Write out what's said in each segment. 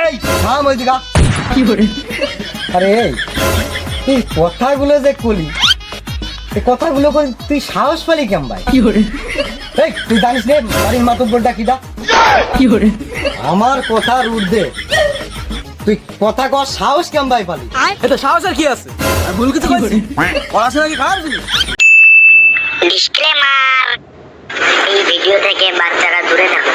এই থাম ওই দিকা আরে এই এই কথাগুলো যে কলি এই কথাগুলো করে তুই সাহস পালি কেম ভাই? এই তুই জানিস রে বাড়ির মাতব্বরটা কিটা আমার কথার ঊর্ধ্বে। তুই কথা কর সাহস কেম ভাই পালি? এটা সাহস আর কি আছে? ভুল কিছু করছি পড়াশোনা কি খারাপ জিনিস ডিসক্লেমার এই ভিডিও থেকে বাচ্চারা দূরে থাকুন।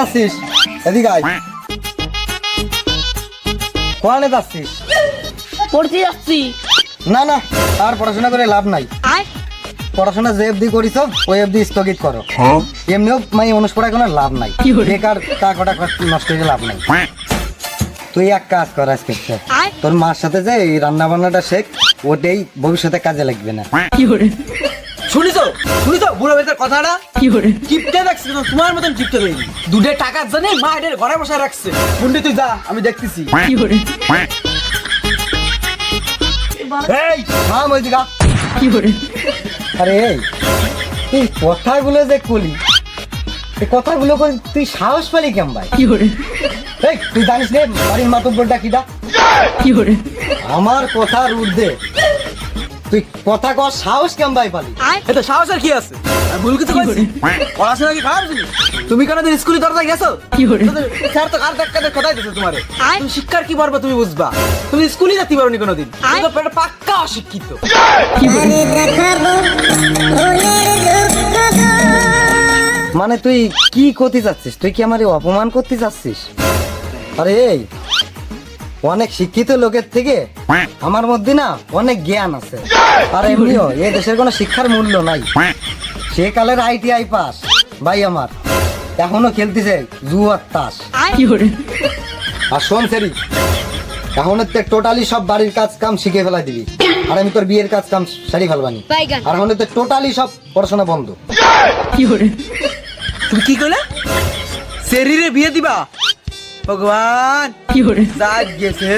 যাচ্ছিস? এদিকে আয়। কোনে যাচ্ছিস? পড়তে যাচ্ছি। না না আর পড়াশোনা করে লাভ নাই। পড়াশোনা যে অবধি করিস ওই অবধি স্থগিত করো। এমনিও মানে অনুষ পড়ায় কোনো লাভ নাই। বেকার টাকাটা নষ্ট করে লাভ নাই। তুই এক কাজ কর আজকে। তোর মার সাথে যে এই রান্না বান্নাটা শেখ ওটাই ভবিষ্যতে কাজে লাগবে না। বুড়ো কথাটা? কিপটে রাখছে তোমার মতন দুধের টাকার জন্য মা এদের ঘরে বসে রাখছে। তুই যা আমি দেখতেছি। এই থাম ওই দিকা আরে এই এই কথাগুলো যে কলি এই কথাগুলো করে তুই সাহস পালি কেম ভাই? কি এই তুই জানিস রে বাড়ির মাতব্বরটা কিটা আমার কথার ঊর্ধ্বে তুই কথা কর সাহস কেম ভাই পালি? এটা সাহস আর কি আছে? আমি ভুল কিছু করছি পড়াশোনা কি খারাপ জিনিস তুমি কেন দিন স্কুলে দরজা গেছো? কি তোদের স্যার তো কার দেখ কথাই দিচ্ছে তোমারে? তুমি শিক্ষার কি পারবে তুমি বুঝবা? তুমি স্কুলে যেতে পারো নি কোনোদিন তুমি তো পেটে পাক্কা অশিক্ষিত। মানে তুই কি করতে চাচ্ছিস তুই কি আমার অপমান করতে চাচ্ছিস আরে এই অনেক শিক্ষিত লোকের থেকে আমার মধ্যে না অনেক জ্ঞান আছে। আর এমনিও এই দেশের কোনো শিক্ষার মূল্য নাই। সে কালের আইটিআই পাস ভাই আমার। এখনও খেলতেছে জুয়ার তাস। আর শোন সেরি এখন টোটালি সব বাড়ির কাজ কাম শিখে ফেলাই দিবি আর আমি তোর বিয়ের কাজ কাম সারি ফেলবানি। আর এখন তো টোটালি সব পড়াশোনা বন্ধ। কি করে তুমি কি করলে শরীরে বিয়ে দিবা? ভগবান! দাগ গেছে।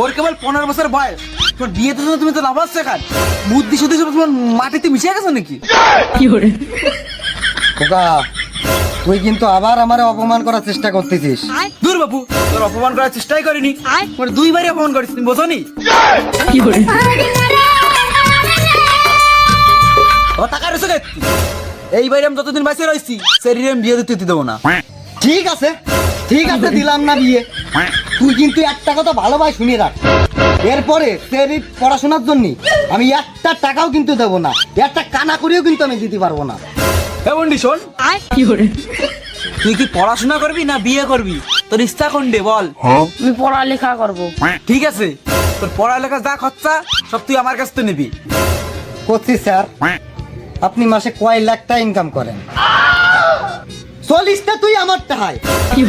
ওর কেবল পনেরো বছর বয়স। তোমার বিয়ে তো তুমি তো লাভাস শেখান বুদ্ধি শুদ্ধি সব তোমার মাটিতে মিশে গেছো নাকি? খোকা তুই কিন্তু আবার আমার অপমান করার চেষ্টা করতেছিস। দূর বাবু তোর অপমান করার চেষ্টাই করিনি। মানে দুইবারই অপমান করিস তুমি বোঝো নি ও টাকা রয়েছে এইবারে আমি যতদিন বাঁচিয়ে রয়েছি শরীরে বিয়ে দিতে দেবো না। ঠিক আছে ঠিক আছে দিলাম না বিয়ে। তুই কিন্তু একটা কথা ভালোভাবে শুনে রাখ। এরপরে তোর পড়াশোনার জন্য আমি একটা টাকাও কিন্তু দেবো না। একটা কানা করেও কিন্তু আমি দিতে পারব না। এ বন্ডি শোন। তুই কি পড়াশোনা করবি না বিয়ে করবি? তোর ইচ্ছা কোনডে বল? আমি পড়ালেখা করব। ঠিক আছে। তোর পড়ালেখা যা খরচা সব তুই আমার কাছ থেকে নিবি। করছি স্যার। আপনি মাসে কয় লাখ টাকা ইনকাম করেন? চল্লিশটা তুই আমার টাহাই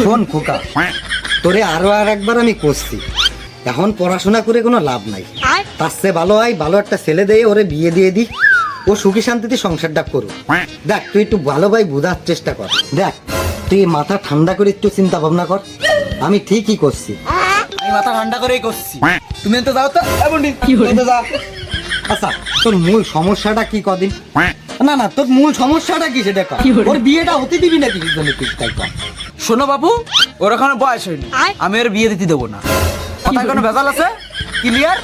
শোন খোকা তোরে আরও আর একবার আমি করছি এখন পড়াশোনা করে কোনো লাভ নাই। তার চেয়ে ভালো হয় ভালো একটা ছেলে দিয়ে ওরে বিয়ে দিয়ে দি ও সুখী শান্তিতে সংসারটা করুক। দেখ তুই একটু ভালো ভাই বোঝার চেষ্টা কর। দেখ তুই মাথা ঠান্ডা করে একটু চিন্তা ভাবনা কর। আমি ঠিকই করছি। আমি মাথা ঠান্ডা করেই করছি। তুমি তো যাও তো। এ বন্ডি তুই যা আচ্ছা তোর মূল সমস্যাটা কি কদিন? না না তোর মূল সমস্যাটা কি সেটা কর। ওর বিয়েটা হতে দিবি না কিছু জন্য তাই কর। শোনো বাবু ওর এখনও বয়স হয়নি। আমি ওর বিয়ে দিতে দেবো না। কথায় কোনো ভেজাল আছে? ক্লিয়ার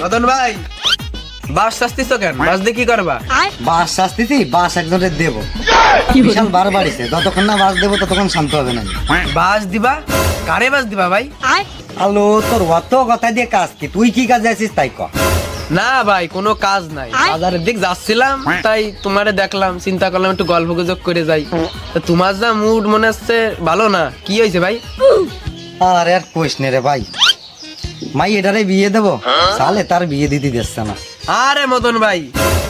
মদন ভাই বাস শাস্তিস তো কেন? বাস দিয়ে কি করবা? বাস শাস্তিছি বাস একজনের দেব। বিশাল বার বাড়িছে যতক্ষণ না বাস দেবো ততক্ষণ শান্ত হবে না। বাস দিবা? কারে বাস দিবা ভাই? আলো তোর অত কথা দিয়ে কাজ কি? তুই কি কাজে আছিস তাই কর না ভাই কোনো কাজ নাই। বাজারের দিক যাচ্ছিলাম তাই তোমারে দেখলাম চিন্তা করলাম একটু গল্প গুজব করে যাই। তা তোমার যা মুড মনে হচ্ছে ভালো না? কি হয়েছে ভাই? আর আর নে রে ভাই। মাই এটারে বিয়ে দেবো সালে তার বিয়ে দিতে দিচ্ছে না। আরে মদন ভাই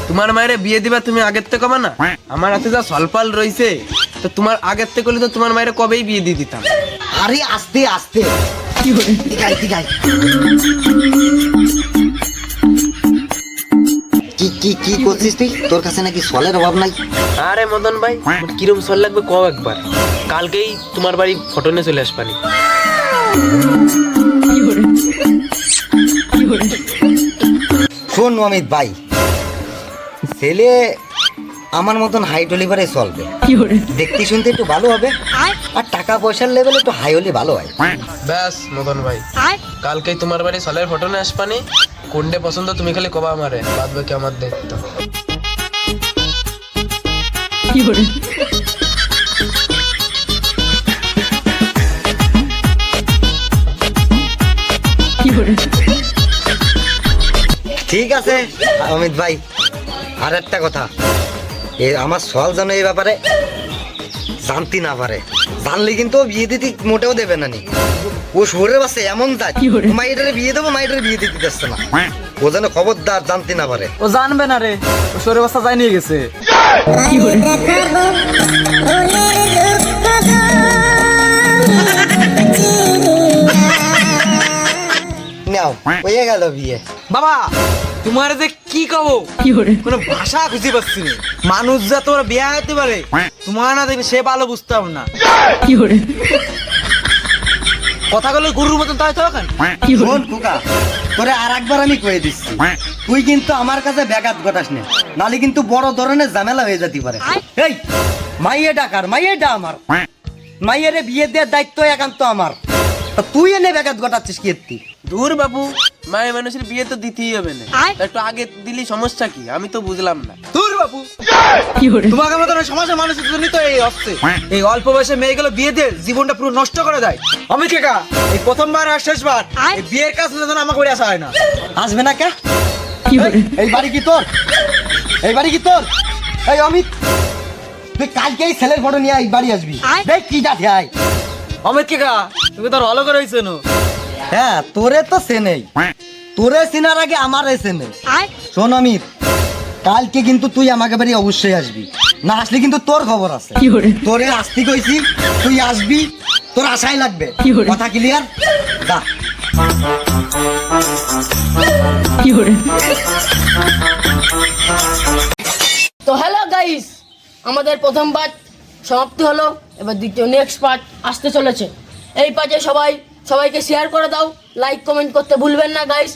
তোমার মায়ের বিয়ে দিবা তুমি আগের থেকে কমা না? আমার হাতে যা সলপাল রয়েছে তো তোমার আগের থেকে হলে তো তোমার মায়ের কবেই বিয়ে দিয়ে দিতাম। আরে আস্তে আস্তে। ঠিক আছে ঠিক আছে কি কি কি করছিস তুই? তোর কাছে নাকি সলের অভাব নাই? আরে মদন ভাই কিরম সল লাগবে কও একবার। কালকেই তোমার বাড়ি ফটো নিয়ে চলে আসবানি। শোন অমিত ভাই ছেলে আমার মতন হাইট হলিভারে চলবে। দেখতে শুনতে একটু ভালো হবে। আর টাকা পয়সার লেভেল একটু হাই হলে ভালো হয়। ব্যাস মদন ভাই। কালকেই তোমার বাড়ি সলের ফটো নিয়ে আসবানি। কোনটা পছন্দ তুমি খালি কবা আমারে বাদ বাকি আমার দায়িত্ব। ঠিক আছে অমিত ভাই আর একটা কথা। এ আমার সল যেন এই ব্যাপারে জানতে না পারে। জানলে কিন্তু বিয়ে দিতে মোটেও দেবে না নি। ও শহরের বাসে এমন যায় মাইটারে বিয়ে দেবো মাইটারে বিয়ে দিতে দিচ্ছে না। ও যেন খবরদার জানতে না পারে। ও জানবে না রে ও সরে বাসা যাই নিয়ে গেছে। নাও হয়ে গেল বিয়ে। বাবা তোমার যে কি কব? কোনো ভাষা খুঁজে পাচ্ছি না। মানুষ যা তোমার বিয়ে হতে পারে তোমার না দেখলে সে ভালো বুঝতাম না। কথাগুলো গরুর মতন তাই তো এখন? শোন খোকা তোরে আর একবার আমি কয়ে দিচ্ছি। তুই কিন্তু আমার কাছে ব্যাঘাত ঘটাস না নালে কিন্তু বড় ধরনের ঝামেলা হয়ে যেতে পারে। এই মাইয়ে ডাকার মাইয়ে ডা আমার। মাইয়েরে বিয়ে দেওয়ার দায়িত্ব একান্ত আমার। তুই এনে ব্যাঘাত ঘটাচ্ছিস কি দূর বাবু মায়ের মানুষের বিয়ে তো দিতেই হবে না। একটু আগে দিলি সমস্যা কি? আমি তো বুঝলাম না। দূর বাবু তোমাকে ওই সমাজের মানুষের জন্যই তো এই হচ্ছে এই অল্প বয়সে মেয়েগুলো বিয়ে দিয়ে জীবনটা পুরো নষ্ট করে দেয়। আমি কেকা এই প্রথমবার আর শেষবার এই বিয়ের কাজ যেন আমাকে করে আসা হয় না। আসবে না কে? এই, এই বাড়ি কি তোর? এই বাড়ি কি তোর? এই অমিত তুই কালকে এই ছেলের ফটো নিয়ে এই বাড়ি আসবি। দেখ কি যাতে আয়। অমিত কেকা তুমি তো আর ভালো করে নো হ্যাঁ তোরে তো চেনেই। তোরে চেনার আগে আমার চেনে। শোন অমিত কালকে কিন্তু তুই আমাকে বাড়ি অবশ্যই আসবি। না আসলে কিন্তু তোর খবর আছে। তোরে আসতে কইছি তুই আসবি তোর আশাই লাগবে। কথা ক্লিয়ার যা। তো হ্যালো গাইস আমাদের প্রথম পার্ট সমাপ্তি হলো এবার দ্বিতীয় নেক্সট পার্ট আসতে চলেছে। এই পার্টে সবাই সবাইকে শেয়ার করে দাও লাইক কমেন্ট করতে ভুলবেন না গাইস